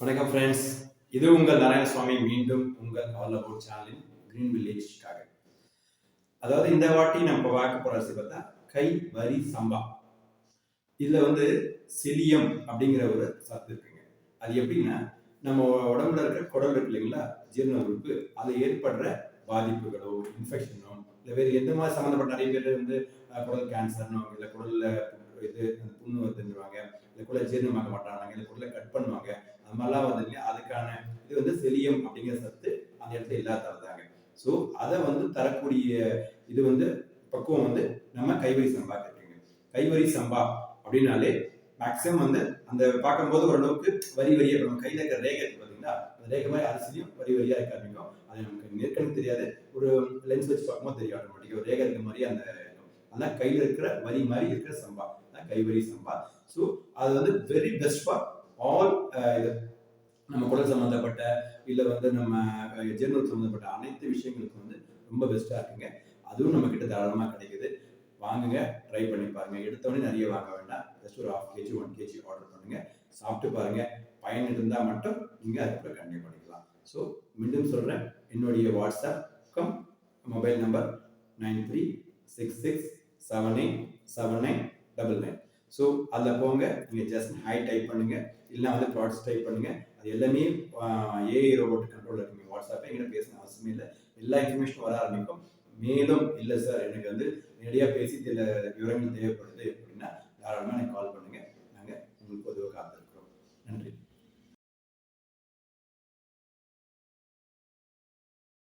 வணக்கம் ஃப்ரெண்ட்ஸ் இது உங்கள் நாராயணசுவாமி மீண்டும் உங்கள் ஆல் அபவுட் சேனலின் கிரீன் வில்லேஜ்க்காக அதாவது இந்த வாட்டி நம்ம பார்க்க போகிற அரிசி பார்த்தா கை வரி சம்பா. இதில் வந்து செலியம் அப்படிங்கிற ஒரு சத்து இருக்குங்க. அது எப்படின்னா நம்ம உடம்புல இருக்கிற குடல் இருக்கு இல்லைங்களா ஜீரண உறுப்பு அதில் ஏற்படுற பாதிப்புகளோ இன்ஃபெக்ஷனோ இல்லை வேறு எந்த மாதிரி சம்மந்தப்பட்ட நிறைய பேர் வந்து குடல் கேன்சர்னு இல்லை குடலில் இது புண்ணு வந்துருவாங்க இல்லை குடல் ஜீரணமாக மாட்டாங்க இல்லை குடலை கட் பண்ணுவாங்க அது மாதிரிலாம் வந்து இல்லையா அதுக்கான இது வந்து செலியம் அப்படிங்கிற சத்து அந்த இடத்துல இல்லாததாங்க ஸோ அதை வந்து தரக்கூடிய இது வந்து பக்குவம் வந்து நம்ம கைவரி சம்பா கேட்டுங்க கைவரி சம்பா அப்படின்னாலே மேக்ஸிமம் வந்து அந்த பார்க்கும்போது ஓரளவுக்கு வரி வரியா நம்ம கையில் இருக்கிற ரேகை இருக்கு பார்த்தீங்களா அந்த ரேகை மாதிரி அரிசியும் வரி வரியா இருக்காருங்க அது நமக்கு நெருக்கணும் தெரியாது. ஒரு லென்ஸ் வச்சு பார்க்கும்போது தெரியும் ஆட்டோமேட்டிக்காக ஒரு ரேகை இருக்க மாதிரி அந்த அதான் கையில் இருக்கிற வரி மாதிரி இருக்கிற சம்பா. அதான் கைவரி சம்பா. ஸோ அது வந்து very best for all uh, இது நம்ம குடல் சம்மந்தப்பட்ட இல்லை வந்து நம்ம uh, ஜெர்னல் சம்மந்தப்பட்ட அனைத்து விஷயங்களுக்கும் வந்து ரொம்ப பெஸ்ட்டாக இருக்குங்க. அதுவும் நம்ம கிட்ட தாராளமாக கிடைக்குது. வாங்குங்க ட்ரை பண்ணி பாருங்க. எடுத்தவொடனே நிறைய வாங்க வேண்டாம். ஜஸ்ட் ஒரு half KG one KG order பண்ணுங்க. சாப்பிட்டு பாருங்க. பயன் இருந்தால் மட்டும் நீங்கள் அதுக்குள்ள கண்டினியூ பண்ணிக்கலாம். ஸோ மீண்டும் சொல்கிறேன் என்னுடைய WhatsApp cum mobile number nine three six six seven eight seven nine double nine. So அதில் போங்க. நீங்கள் ஜஸ்ட் ஹை டைப் பண்ணுங்கள் இல்லை வந்து ப்ராடக்ட்ஸ் டைப் பண்ணுங்கள் அது எல்லாமே ஏஐ ரோபோட் கண்ட்ரோல் இருக்குங்க. வாட்ஸ்அப்பில் எங்கிட்ட பேசின அவசியமே இல்லை. எல்லா இன்ஃபர்மேஷனும் வர ஆரம்பிக்கும். மேலும் இல்லை சார் எனக்கு வந்து நேரடியாக பேசி சில விவரங்கள் தேவைப்படுது அப்படின்னா தாராளமாக எனக்கு கால் பண்ணுங்கள் நாங்கள் உங்களுக்கு பொதுவாக காத்திருக்கோம்.